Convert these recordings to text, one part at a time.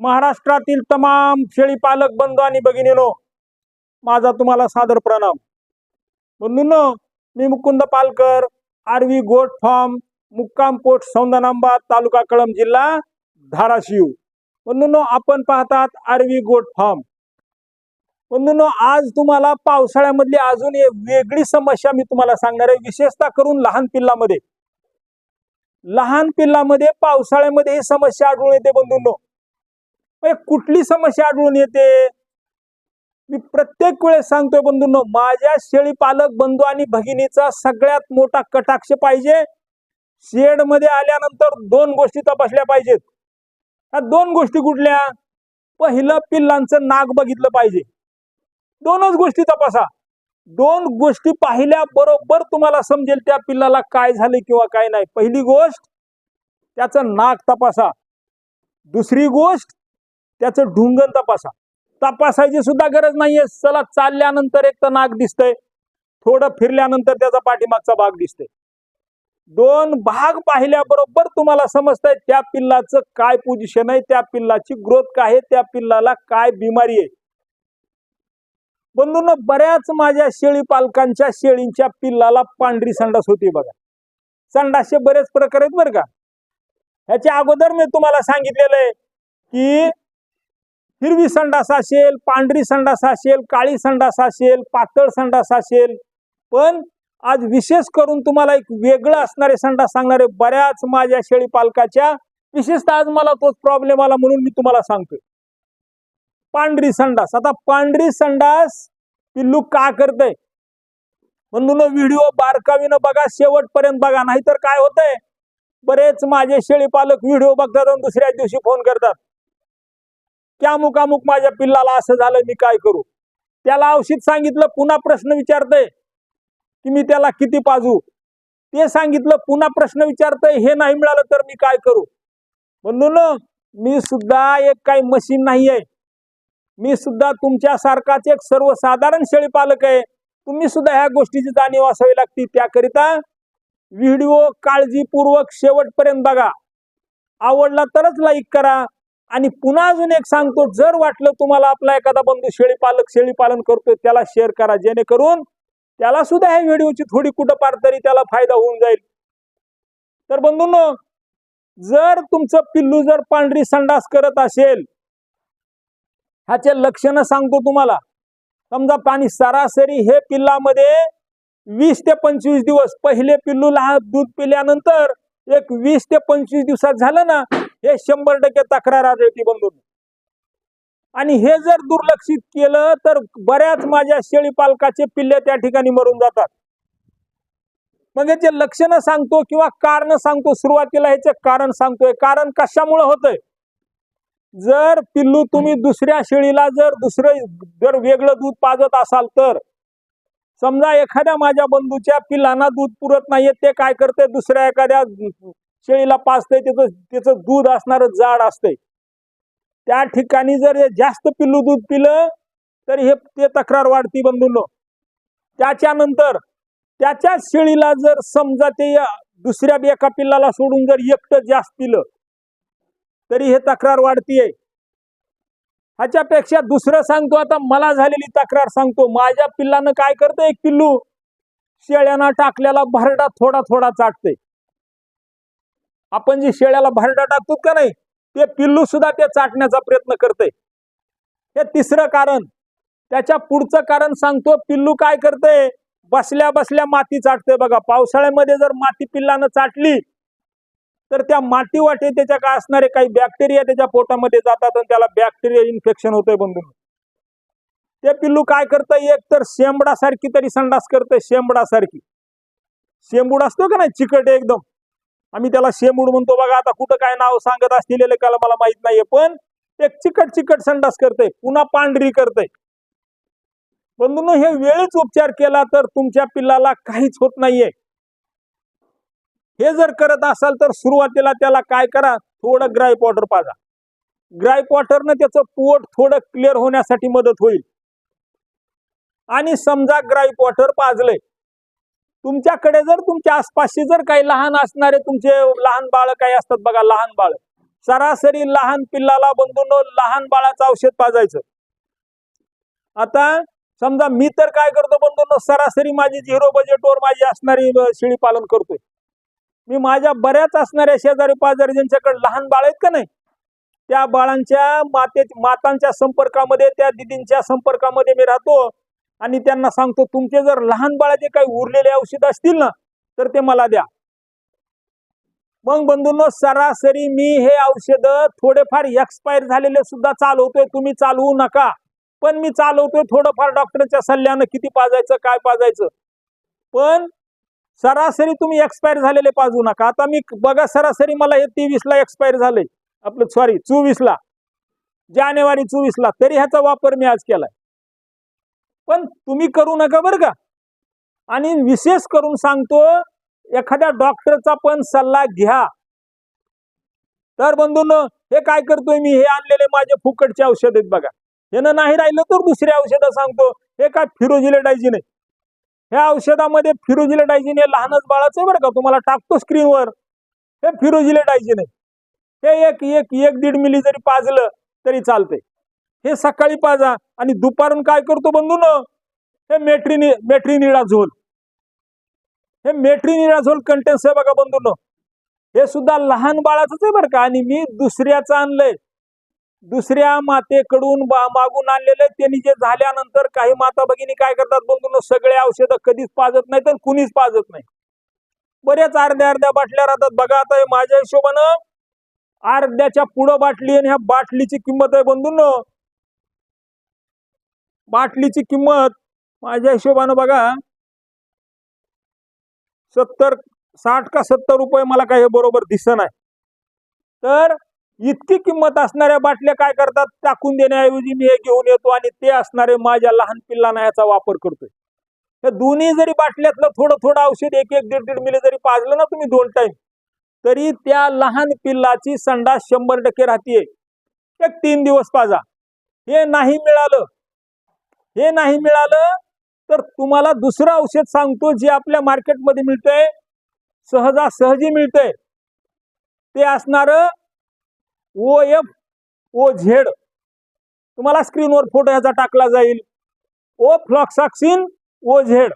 महाराष्ट्रातील तमाम शेळी पालक बंधू आणि भगिनीनो माझा तुम्हाला सादर प्रणाम. बंधून मी Mukund Palkar RV goat farm मुक्काम पोट सौंदनांबा तालुका कळम जिल्हा धाराशिव. बंधून आपण पाहतात आरवी गोट फार्म. बंधून आज तुम्हाला पावसाळ्यामधली अजून एक वेगळी समस्या मी तुम्हाला सांगणार आहे. विशेषतः करून लहान पिल्लामध्ये. लहान पिल्लामध्ये पावसाळ्यामध्ये ही समस्या आढळून येते बंधूंनो. म्हणजे कुठली समस्या आढळून येते? मी प्रत्येक वेळेस सांगतोय बंधूंनो माझ्या शेळी पालक बंधू आणि भगिनीचा सगळ्यात मोठा कटाक्ष पाहिजे. शेडमध्ये आल्यानंतर दोन गोष्टी तपासल्या पाहिजेत. ह्या दोन गोष्टी कुठल्या? पहिलं पिल्लांचं नाक बघितलं पाहिजे. दोनच गोष्टी तपासा. दोन गोष्टी पाहिल्या बरोबर तुम्हाला समजेल त्या पिल्लाला काय झाले किंवा काय नाही. पहिली गोष्ट त्याचं नाक तपासा. दुसरी गोष्ट त्याचं ढुंगण तपासा. तपासायची सुद्धा गरज नाहीये. चला चालल्यानंतर एक तर नाक दिसतंय. थोडं फिरल्यानंतर त्याचा पाठीमागचा भाग दिसतोय. दोन भाग पाहिल्याबरोबर तुम्हाला समजतंय त्या पिल्लाचं काय पोझिशन आहे त्या पिल्लाची ग्रोथ काय आहे त्या पिल्लाला काय बिमारी आहे. बंधून बऱ्याच माझ्या शेळी पालकांच्या शेळींच्या पिल्लाला पांढरी संडास होती बघा. संडासचे बरेच प्रकार आहेत बरं का. ह्याच्या अगोदर मी तुम्हाला सांगितलेलं आहे की हिरवी संडास असेल पांढरी संडास असेल काळी संडास असेल पातळ संडास असेल पण आज विशेष करून तुम्हाला एक वेगळं असणारे संडास सांगणारे बऱ्याच माझ्या शेळी पालकाच्या विशेषतः आज मला तोच प्रॉब्लेम आला म्हणून मी तुम्हाला सांगतोय. पांढरी संडास. आता पांढरी संडास पिल्लू का करतय? म्हणून व्हिडिओ बारकावीनं बघा शेवटपर्यंत बघा. नाहीतर काय होतंय? बरेच माझे शेळी पालक व्हिडिओ बघतात आणि दुसऱ्या दिवशी फोन करतात. की अमुक अमुक माझ्या पिल्लाला असं झालं मी काय करू? त्याला औषध सांगितलं पुन्हा प्रश्न विचारतय की मी त्याला किती पाजू? ते सांगितलं पुन्हा प्रश्न विचारतय हे नाही मिळालं तर मी काय करू? म्हणून मी सुद्धा एक काही मशीन नाही आहे. मी सुद्धा तुमच्यासारखाच एक सर्वसाधारण शेळी पालक आहे. तुम्ही सुद्धा ह्या गोष्टीची जाणीव असावी लागते. त्याकरिता व्हिडिओ काळजीपूर्वक शेवटपर्यंत बघा. आवडला तरच लाईक करा. आणि पुन्हा अजून एक सांगतो जर वाटलं तुम्हाला आपला एखादा बंधू शेळी पालक शेळी पालन करतोय त्याला शेअर करा. जेणेकरून त्याला सुद्धा ह्या व्हिडिओची थोडी कुठं पार तरी त्याला फायदा होऊन जाईल. तर बंधूंनो जर तुमचं पिल्लू जर पांढरी संडास करत असेल ह्याचे लक्षणं सांगतो तुम्हाला. समजा पाणी सरासरी हे पिल्लामध्ये वीस ते पंचवीस दिवस. पहिले पिल्लू लहान दूध पिल्यानंतर एक वीस ते पंचवीस दिवसात झालं ना हे शंभर टक्के तक्रार आढळती बंधून. आणि हे जर दुर्लक्षित केलं तर बऱ्याच माझ्या शेळी पालकाचे पिल्ले त्या ठिकाणी मरून जातात. म्हणजे मग याचे लक्षणं सांगतो किंवा कारण सांगतो सुरुवातीला ह्याचे कारण सांगतोय. कारण कशामुळे होतंय? जर पिल्लू तुम्ही दुसऱ्या शेळीला जर दुसरं जर वेगळं दूध पाजत असाल तर समजा एखाद्या माझ्या बंधूच्या पिल्लांना दूध पुरत नाहीये ते काय करते दुसऱ्या एखाद्या शेळीला पाचतंय त्याचं त्याचं दूध असणार जाड असतंय. त्या ठिकाणी जर जास्त पिल्लू दूध पिलं तर हे ते तक्रार वाढती बंधूंनो. त्याच्यानंतर त्याच्या शेळीला जर समजा ते दुसऱ्या एका पिल्लाला सोडून जर एकटं जास्त पिलं तरी हे तक्रार वाढतीये. ह्याच्यापेक्षा दुसरं सांगतो आता मला झालेली तक्रार सांगतो. माझ्या पिल्लानं काय करतं एक पिल्लू? शेळ्यांना टाकलेला भरडा थोडा थोडा चाटते आपण जी शेळ्याला भारडा टाकतो का नाही ते पिल्लू सुद्धा ते चाटण्याचा प्रयत्न करते हे तिसरं कारण त्याच्या पुढचं कारण सांगतो पिल्लू काय करते बसल्या बसल्या माती चाटते बघा. पावसाळ्यामध्ये जर माती पिल्लानं चाटली तर त्या माती वाटे त्याच्या काय असणारे काही बॅक्टेरिया त्याच्या पोटामध्ये जातात आणि त्याला बॅक्टेरिया इन्फेक्शन होतंय बंधू ते पिल्लू काय करतं एक तर शेंबडासारखी तरी संडास करतंय शेंबडासारखी. शेंबूड असतो का नाही चिकट एकदम. आम्ही त्याला शेमूड म्हणतो बघा आता कुठं काय नाव सांगत असतील लेखाला मला माहीत नाहीये पण एक चिकट चिकट संडास करते पुन्हा पांढरी करते बंधून हे वेळीच उपचार केला तर तुमच्या पिल्लाला काहीच होत नाहीये. हे जर करत असाल तर सुरुवातीला त्याला काय करा थोडं ग्राय वॉटर पाजा. ग्राय वॉटरनं त्याचं पोट थोडं क्लिअर होण्यासाठी मदत होईल. आणि समजा ग्राय वॉटर पाजलंय तुमच्याकडे जर तुमच्या आसपासचे जर काही लहान असणारे तुमचे लहान बाळ काही असतात बघा लहान बाळ. सरासरी लहान पिल्लाला बंधून लहान बाळाचं औषध पाजायचं. आता समजा मी तर काय करतो बंधून सरासरी माझी झिरो बजेटवर माझी असणारी शेळी पालन करतोय. मी माझ्या बऱ्याच असणाऱ्या शेजारी पाजारी ज्यांच्याकडे लहान बाळ आहेत का नाही त्या बाळांच्या माते मातांच्या संपर्कामध्ये त्या दिदींच्या संपर्कामध्ये मी राहतो. आणि त्यांना सांगतो तुमचे जर लहान बाळाचे काही उरलेले औषध असतील ना तर ते मला द्या. मग बंधूंनो सरासरी मी हे औषध थोडेफार एक्सपायर झालेले सुद्धा चालवतोय. तुम्ही चालवू नका. पण मी चालवतोय थोडंफार डॉक्टरच्या सल्ल्यानं किती पाजायचं काय पाजायचं. पण सरासरी तुम्ही एक्सपायर झालेले पाजू नका. आता मी बघा सरासरी मला हे तेवीसला एक्सपायर झाले आपलं सॉरी चोवीस ला जानेवारी चोवीसला. तरी ह्याचा वापर मी आज केलाय. पण तुम्ही करू नका बरं का. आणि विशेष करून सांगतो एखाद्या डॉक्टरचा पण सल्ला घ्या. तर बंधून हे काय करतोय मी? हे आणलेले माझे फुकटचे औषध आहेत बघा. यानं नाही राहिलं तर दुसरे औषधं सांगतो. हे काय फिरोजिलेडायझिन आहे. ह्या औषधामध्ये फिरोजिलेडायझिन हे लहानच बाळाचं आहे बरं का. तुम्हाला टाकतो स्क्रीनवर. हे फिरोजिलेडायझिन आहे. हे एक एक एक दीड मिली जरी पाजलं तरी चालतंय. हे सकाळी पाजा आणि दुपारून काय करतो बंधून? हे मेट्रिनी मेट्रिनिडा झोल. हे मेट्रिनिडा झोल कंटेन्स आहे बघा बंधून. हे सुद्धा लहान बाळाचंच आहे बरं का. आणि मी दुसऱ्याचं आणलंय. दुसऱ्या मातेकडून बा- मागून आणलेले त्यांनी जे झाल्यानंतर काही माता भगिनी काय करतात बंधून? सगळे औषधं कधीच पाजत नाही तर कुणीच पाजत नाही. बऱ्याच अर्ध्या अर्ध्या बाटल्या राहतात. बघा आता माझ्या हिशोबानं अर्ध्याच्या पुढं बाटली आणि ह्या बाटलीची किंमत आहे बंधून. बाटलीची किंमत माझ्या हिशोबानं बघा सत्तर साठ का सत्तर रुपये मला काही बरोबर दिसत आहे. तर इतकी किंमत असणाऱ्या बाटल्या काय करतात? टाकून देण्याऐवजी मी हे घेऊन येतो आणि ते असणारे माझ्या लहान पिल्लांना याचा वापर करतोय. या दोन्ही जरी बाटल्यातलं थोडं थोडं औषध एक एक दीड दीड मिली जरी पाजलं ना तुम्ही दोन टाईम तरी त्या लहान पिल्लाची संडास शंभर टक्के राहतीये. एक तीन दिवस पाजा. हे नाही मिळालं हे नाही मिळालं तर तुम्हाला दुसरं औषध सांगतो जे आपल्या मार्केटमध्ये मिळतंय. सहजासहजी मिळतंय. ते असणार ओ एफ ओ झेड तुम्हाला स्क्रीनवर फोटो ह्याचा टाकला जाईल. ओ फ्लॉक्साक्सिन ओ झेड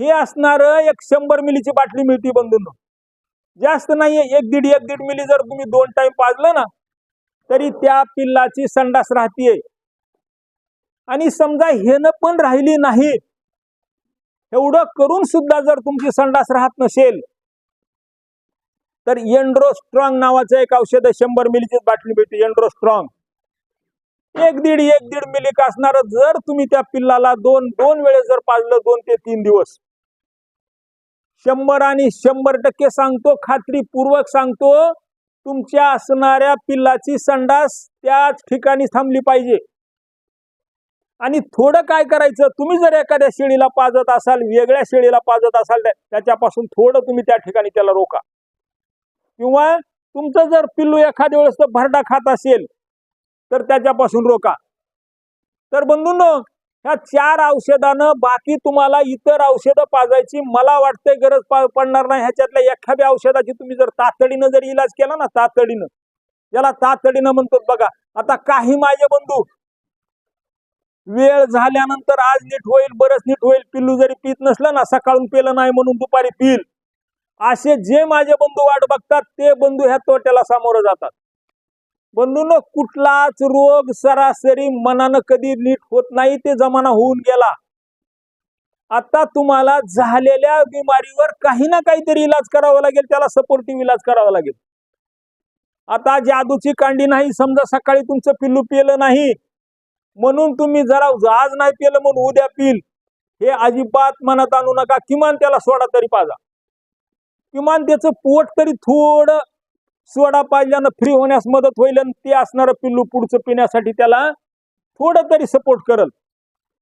हे असणार एक शंभर मिलीची बाटली मिळते बंधून. जास्त नाहीये एक दीड एक दीड मिली जर तुम्ही दोन टाइम पाजलं ना तरी त्या पिल्लाची संडास राहतीये. आणि समजा हेनं पण राहिली नाही एवढं करून सुद्धा जर तुमची संडास राहत नसेल तर एन्ड्रो स्ट्रॉंग नावाचं एक औषध आहे शंभर मिलीची बाटली भेटते एन्ड्रो स्ट्रॉंग एक दीड एक दीड मिली असणार जर तुम्ही त्या पिल्लाला दोन दोन वेळेस जर पाजलं दोन ते तीन दिवस. शंभर आणि शंभर टक्के सांगतो खात्रीपूर्वक सांगतो तुमच्या असणाऱ्या पिल्लाची संडास त्याच ठिकाणी थांबली पाहिजे. आणि थोडं काय करायचं? तुम्ही जर एखाद्या शेळीला पाजत असाल वेगळ्या शेळीला पाजत असाल त्याच्यापासून थोडं तुम्ही त्या ठिकाणी त्याला रोका. किंवा तुमचं जर पिल्लू एखाद्या वेळेस तर भरडा खात असेल तर त्याच्यापासून रोका. तर बंधून ह्या चार औषधानं बाकी तुम्हाला इतर औषधं पाजायची मला वाटतंय गरज पडणार नाही. ह्याच्यातल्या एखाद्या औषधाची तुम्ही जर तातडीनं जर इलाज केला ना तातडीनं. याला तातडीनं म्हणतो बघा. आता काही माझे बंधू वेळ झाल्यानंतर आज नीट होईल बरंच नीट होईल. पिल्लू जरी पीत नसलं ना सकाळून पेलं नाही म्हणून दुपारी पिल असे जे माझे बंधू वाट बघतात ते बंधू ह्या तोट्याला सामोरं जातात. बंधून कुठलाच रोग सरासरी मनानं कधी नीट होत नाही ते जमाना होऊन गेला. आता तुम्हाला झालेल्या बिमारीवर काही ना काहीतरी इलाज करावा लागेल त्याला सपोर्टिव्ह इलाज करावा लागेल. आता जादूची कांडी नाही समजा सकाळी तुमचं पिल्लू पिलं नाही म्हणून तुम्ही जरा आज नाही पिलं म्हणून उद्या पिल. हे अजिबात मनात आणू नका. किमान त्याला सोडा तरी पाजा. किमान त्याचं पोट तरी थोडं सोडा पाजल्यानं फ्री होण्यास मदत होईल आणि ते असणारं पिल्लू पुढचं पिण्यासाठी त्याला थोडं तरी सपोर्ट करल.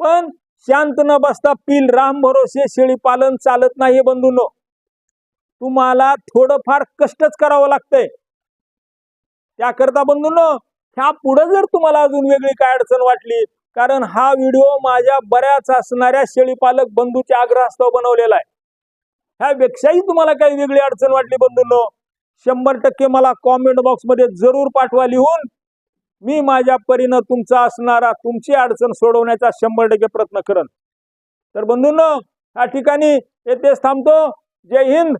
पण शांत न बसता पिल राम भरोसे शेळी पालन चालत नाही हे बंधूंनो. तुम्हाला थोडंफार कष्टच करावं लागतंय. त्याकरता बंधूंनो ह्या पुढे जर तुम्हाला अजून वेगळी काय अडचण वाटली कारण हा व्हिडिओ माझ्या बऱ्याच असणाऱ्या शेळीपालक बंधूच्या आग्रहास्तव बनवलेला आहे. ह्यापेक्षाही तुम्हाला काही वेगळी अडचण वाटली बंधूंनो शंभर टक्के मला कॉमेंट बॉक्समध्ये जरूर पाठवा लिहून. मी माझ्या परीनं तुमचा असणारा तुमची अडचण सोडवण्याचा शंभर टक्के प्रयत्न करन. तर बंधूंनो या ठिकाणी येथेच थांबतो. जय हिंद.